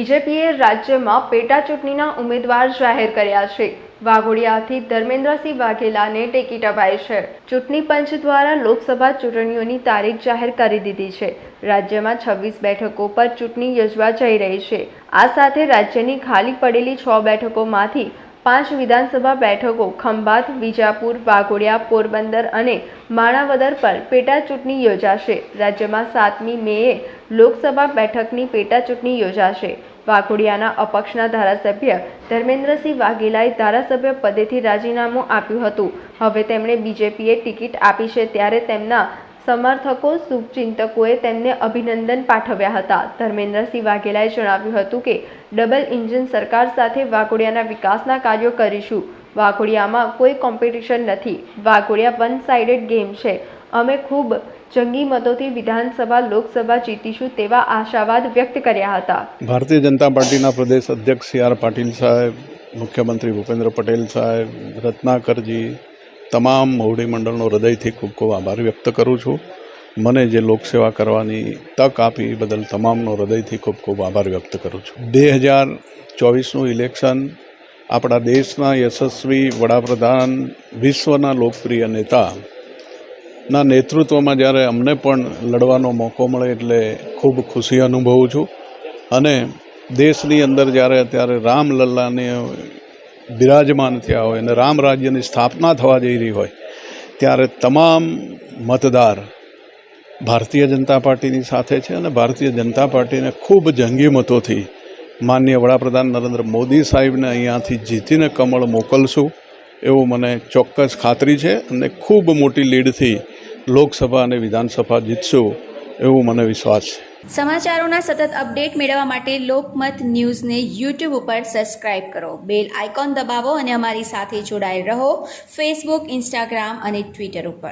બીજેપીએ રાજ્યમાં પેટા ચૂંટણીના ઉમેદવાર જાહેર કર્યા છે. વાઘોડિયાથી ધર્મેન્દ્રસિંહ વાઘેલાને ટિકિટ અપાઈ છે. ચૂંટણી પંચ દ્વારા લોકસભા ચૂંટણીઓની તારીખ જાહેર કરી દીધી છે. રાજ્યમાં છવ્વીસ બેઠકો પર ચૂંટણી યોજવા જઈ રહી છે. આ સાથે રાજ્યની ખાલી પડેલી છ બેઠકોમાંથી પાંચ વિધાનસભા બેઠકો ખંભાત, વિજાપુર, વાઘોડિયા, પોરબંદર અને માણાવદર પર પેટા ચૂંટણી યોજાશે. રાજ્યમાં સાતમી મેએ લોકસભા બેઠકની પેટા ચૂંટણી યોજાશે. વાઘોડિયાના અપક્ષના ધારાસભ્ય ધર્મેન્દ્રસિંહ વાઘેલાએ ધારાસભ્ય પદેથી રાજીનામું આપ્યું હતું. હવે તેમણે બીજેપીએ ટિકિટ આપી છે ત્યારે તેમના સમર્થકો, શુભચિંતકોએ તેમને અભિનંદન પાઠવ્યા હતા. ધર્મેન્દ્રસિંહ વાઘેલાએ જણાવ્યું હતું કે, ડબલ ઇન્જિન સરકાર સાથે વાઘોડિયાના વિકાસના કાર્યો કરીશું. વાઘોડિયામાં કોઈ કોમ્પિટિશન નથી. વાઘોડિયા વન સાઇડેડ ગેમ છે. અમે ખૂબ જંગી મતોથી વિધાનસભા, લોકસભા જીતીશું તેવા આશાવાદ વ્યક્ત કર્યા હતા. ભારતીય જનતા પાર્ટીના પ્રદેશ અધ્યક્ષ સી આર પાટીલ સાહેબ, મુખ્યમંત્રી ભૂપેન્દ્ર પટેલ સાહેબ, રત્નાકરજી, તમામ મોવડી મંડળનો હૃદયથી ખૂબ ખૂબ આભાર વ્યક્ત કરું છું. મને જે લોકસેવા કરવાની તક આપી બદલ તમામનો હૃદયથી ખૂબ ખૂબ આભાર વ્યક્ત કરું છું. બે હજાર ચોવીસનું ઇલેક્શન આપણા દેશના યશસ્વી વડાપ્રધાન, વિશ્વના લોકપ્રિય નેતા ના, નેતૃત્વમાં જ્યારે અમને પણ લડવાનો મોકો મળે એટલે ખૂબ ખુશી અનુભવું છું. અને દેશની અંદર જ્યારે અત્યારે રામલલ્લાને બિરાજમાન થયા હોય અને રામ રાજ્યની સ્થાપના થવા જઈ રહી હોય, ત્યારે તમામ મતદાર ભારતીય જનતા પાર્ટીની સાથે છે અને ભારતીય જનતા પાર્ટીને ખૂબ જંગી મતોથી માનનીય વડાપ્રધાન નરેન્દ્ર મોદી સાહેબને અહીંયાથી જીતીને કમળ મોકલશું, એવું મને ચોક્કસ ખાતરી છે અને ખૂબ મોટી લીડથી લોકસભા અને વિધાનસભા જીતશું એવું મને વિશ્વાસ છે. સમાચારોના સતત અપડેટ મેળવવા માટે લોકમત ન્યૂઝને યુટ્યુબ ઉપર સબસ્ક્રાઇબ કરો. બેલ આઇકોન દબાવો અને અમારી સાથે જોડાયેલ રહો ફેસબુક, ઇન્સ્ટાગ્રામ અને ટ્વિટર ઉપર.